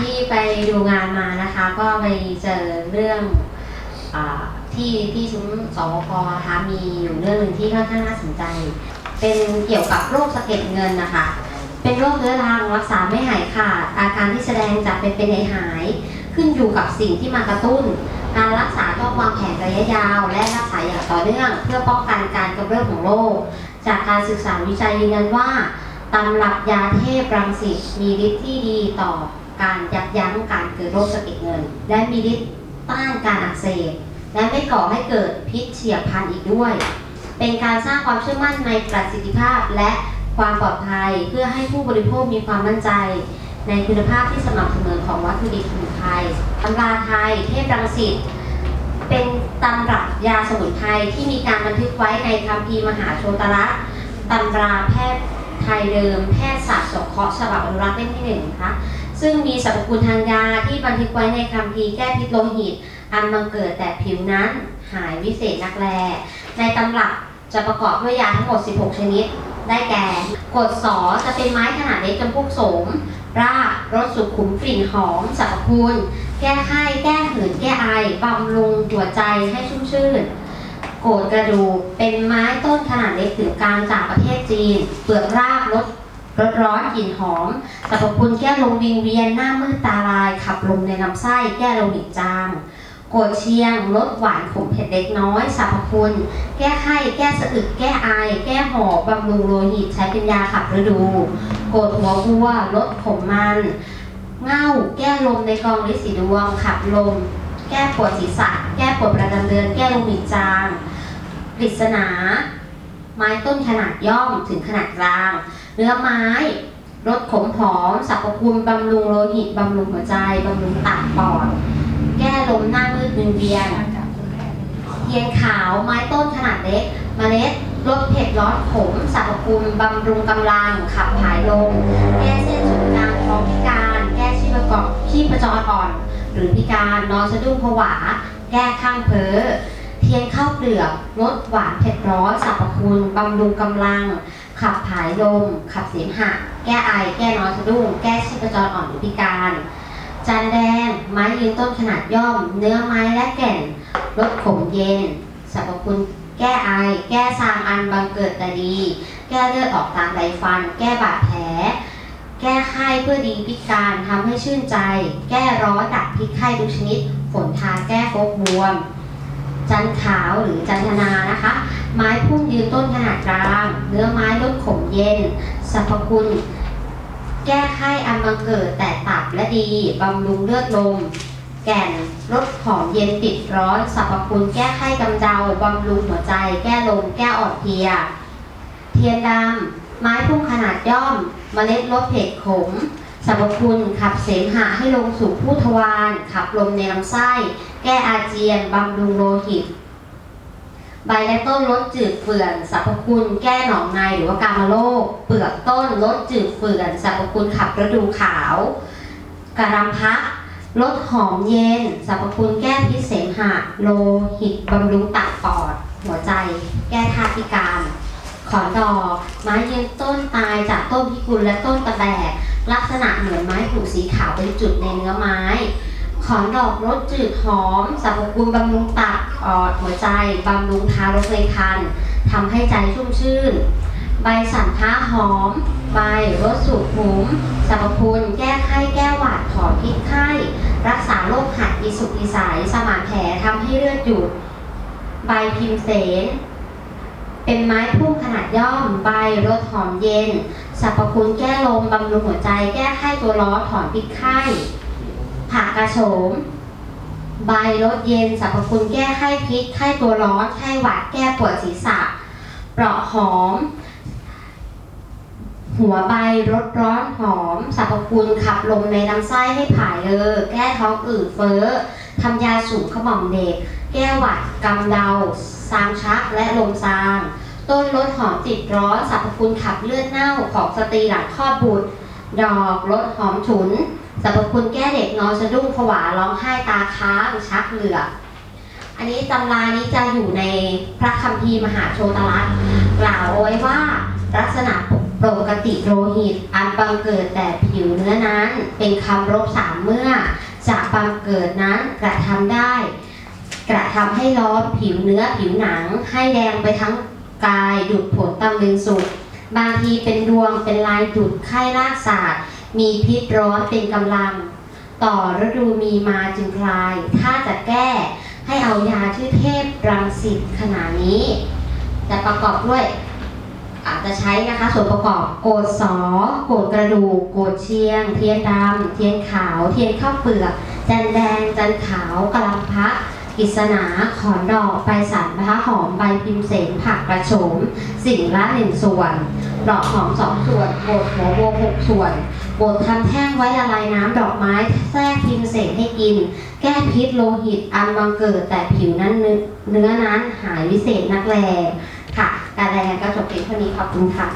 ที่ไปดูงานมานะคะ ก็ไปเจอเรื่องอที่ที่ซุ้มสวพนะคะมีอยู่เรื่องหนึ่งที่ค่อนข้างน่าสนใจ เป็นเกี่ยวกับโรคสะเก็ดเงินนะคะเป็นโรคเรื้อรังรักษาไม่หายขาด อาการที่แสดงจะเป็นเป็นหายขึ้นอยู่กับสิ่งที่มากระตุ้น การรักษาต้องวางแผนระยะยาว และรักษาอย่างต่อเนื่อง เพื่อป้องกันการกำเริบของโรค จากการศึกษาวิจัยยืนยันว่าตำรับยาเทพรังสิตมีฤทธิ์ที่ดีต่อ การยับยั้งการเกิดโรคสะเก็ดเงิน และมีฤทธิ์ต้านการอักเสบและไม่ก่อให้เกิดพิษเฉียบพลันอีกด้วย เป็นการสร้างความเชื่อมั่นในประสิทธิภาพและความปลอดภัยเพื่อให้ผู้บริโภคมีความมั่นใจ ในคุณภาพที่สม่ำเสมอของวัตถุดิบสมุนไพรตำราไทยเทพรังสิตเป็นตำรับยาสมุนไพรที่มีการบันทึกไว้ในคัมภีร์มหาโชตระตำราแพทย์ไทยเดิม แพทยศาสตร์สงเคราะห์ฉบับอนุรักษ์เล่มที่หนึ่งนะคะ ซึ่งมีสรรพคุณทางยาที่บันทึกไว้ในคัมภีแก้พิษโลหิต อันบังเกิดแต่ผิวนั้นหายวิเศษนักแล ในตำรับจะประกอบด้วยยาทั้งหมด 16 ชนิด ได้แก่กดสอจะเป็นไม้ขนาดเล็กจำพวกโสมรากรสสุขุมกลิ่นหอมสรรพคุณ แก้ไข้ แก้หืน แก้ไอบำรุงหัวใจให้ชุ่มชื่น โกดกระดูกเป็นไม้ต้นขนาดเล็กถึงกลางจากประเทศจีน เปลือกรากรส รสร้อนกลิ่นหอมสรรพคุณแก้ลมวิงเวียนหน้ามืดตาลาย ขับลมในลำไส้แก้โลหิตจางโกดเชียงลดหวานขมเผ็ดเล็กน้อยสรรพคุณ แก้ไข้แก้สะอึกแก้ไอ แก้หอบบำรุงโลหิตใช้เป็นยาขับฤดู โกดหัววัวลดขมมันเง่าแก้ลมในกองฤทธิ์สีดวงขับลม แก้ปวดศีรษะ แก้ปวดประจำเดือน แก้โลหิตจางปริศนา ไม้ต้นขนาดย่อมถึงขนาดกลาง เนื้อไม้ลดขมหอมสรรพคุณบำรุงโลหิตบำรุงหัวใจบำรุงตับปอด แก้ลมหน้ามืดวิงเวียนเทียนขาวไม้ต้นขนาดเล็กเมล็ดลดเผ็ดร้อนขมสรรพคุณบำรุงกำลังขับถ่ายลมแก้เส้นศูนย์กลางท้องพิการ แก้ชีพจรชีพจรอ่อน หรือพิการนอนสะดุ้งผวา แก้ข้างเพ้อเทียนข้าวเปลือกลดหวานเผ็ดร้อนสรรพคุณบำรุงกำลัง ขับถ่ายลม ขับเสมหะ แก้ไอ แก้นอนสะดุ้ง แก้ชีพจรอ่อนหรือพิการ จันแดง ไม้ยืนต้นขนาดย่อม เนื้อไม้และแก่น ลดขมเย็น สรรพคุณแก้ไอ แก้ซางอันบังเกิดแต่ดี แก้เลือดออกตามไรฟัน แก้บาดแผล แก้ไข้เพื่อดีพิการทำให้ชื่นใจ แก้ร้อนดับพิษไข้ทุกชนิด ฝนทาแก้ฟกบวม จันขาวหรือจันทนานะคะ ไม้พุ่มยืนต้นขนาดกลาง เนื้อไม้ลดขมเย็นสรรพคุณ แก้ไข้อันบังเกิดแต่ตับและดีบำรุงเลือดลม แก่นลดหอมเย็นติดร้อนสรรพคุณแก้ไข้กำเดาบำรุงหัวใจ แก้ลมแก้อ่อนเพลีย เทียนดำไม้พุ่มขนาดย่อมเมล็ดลดเผ็ดขมสรรพคุณขับเสมหะให้ลงสู่ผู้ทวารขับลมในลำไส้ ก้อาเจียนบำรุงโลหิต ใบและต้นลดจืดเฟื่อนสรรพคุณแก้หนองในหรือว่ากามโรคเปลือกต้นลดจืดเฟื่อนสรรพคุณขับฤดูขาวกระรำพักลดหอมเย็นสรรพคุณแก้พิษเสมหะโลหิตบำรุงตับปอด หัวใจ แก้ธาตุพิการ ขอนดอกไม้ยืนต้นตายจากต้นพิกุลและต้นตะแบกลักษณะเหมือนไม้ผูกสีขาวเป็นจุดในเนื้อไม้ ขอนดอกรสจืดหอมสรรพคุณบำรุงตับปอดหัวใจบำรุงทารกในครรภ์ทำให้ใจชุ่มชื่น ใบสันท้าหอม ใบรสสูบหุมสรรพคุณแก้ไข้แก้หวัดถอนพิษไข้ รักษาโรคหัดอีสุกอีใสสมานแผลทำให้เลือดหยุด ใบพิมเสนเป็นไม้พุ่มขนาดย่อมใบรสหอมเย็นสรรพคุณแก้ลมบำรุงหัวใจ แก้ไข้ตัวร้อนถอนพิษไข้ ผักกระโฉม ใบรสเย็นสรรพคุณแก้ไข้พิษไข้ตัวร้อนไข้หวัดแก้ปวดศีรษะ เปราะหอม หัวใบรสร้อนหอมสรรพคุณขับลมในลำไส้ให้ผายเลอแก้ท้องอืดเฟ้อทำยาสูบขมอมเด็ก แก้หวัดกำเดาซางชักและลมซาง ต้นรสหอมติดร้อนสรรพคุณขับเลือดเน่าของสตรีหลังคลอดบุตร ดอกรสหอมฉุน สรรพคุณแก้เด็กนอนสะดุ้งผวาร้องไห้ตาค้างชักเหลือกอันนี้ตำรานี้จะอยู่ในพระคัมภีร์มหาโชตรัสกล่าวเอาไว้ว่าลักษณะปกติโลหิต อันบังเกิดแต่ผิวเนื้อนั้น เป็นคำรบสามเมื่อจะบังเกิดนั้นกระทำได้ กระทำให้ร้อนผิวเนื้อผิวหนัง ให้แดงไปทั้งกายดุดผลตำลึงสุกบางทีเป็นดวงเป็นลายดุดไข้ลากศาสตร์ มีพิษร้อนเป็นกำลัง ต่อฤดูมีมาจึงคลาย ถ้าจะแก้ให้เอายาชื่อเทพรังสิตขนาดนี้ จะประกอบด้วย อาจจะใช้นะคะส่วนประกอบโกดสอโกดกระดูกโกดเชียง เทียนดำเทียนขาว เทียนข้าวเปลือก จันแดง จันขาวกะลำพระ กิษณาขอนดอกใบสันพระหอมใบพิมเสนผักกระโฉม สิ่งละหนึ่งส่วนดอกหอมสองส่วนโกดหัวโบหกส่วนโบดทำแท่งไว้ละลายน้ำดอกไม้แทรกพิมเสนให้กิน แก้พิษโลหิตอันบังเกิดแต่ผิวนั้นเนื้อเนื้อนั้นหายวิเศษนักแลค่ะ การรายงานก็จบเพียงเท่านี้ขอบคุณค่ะ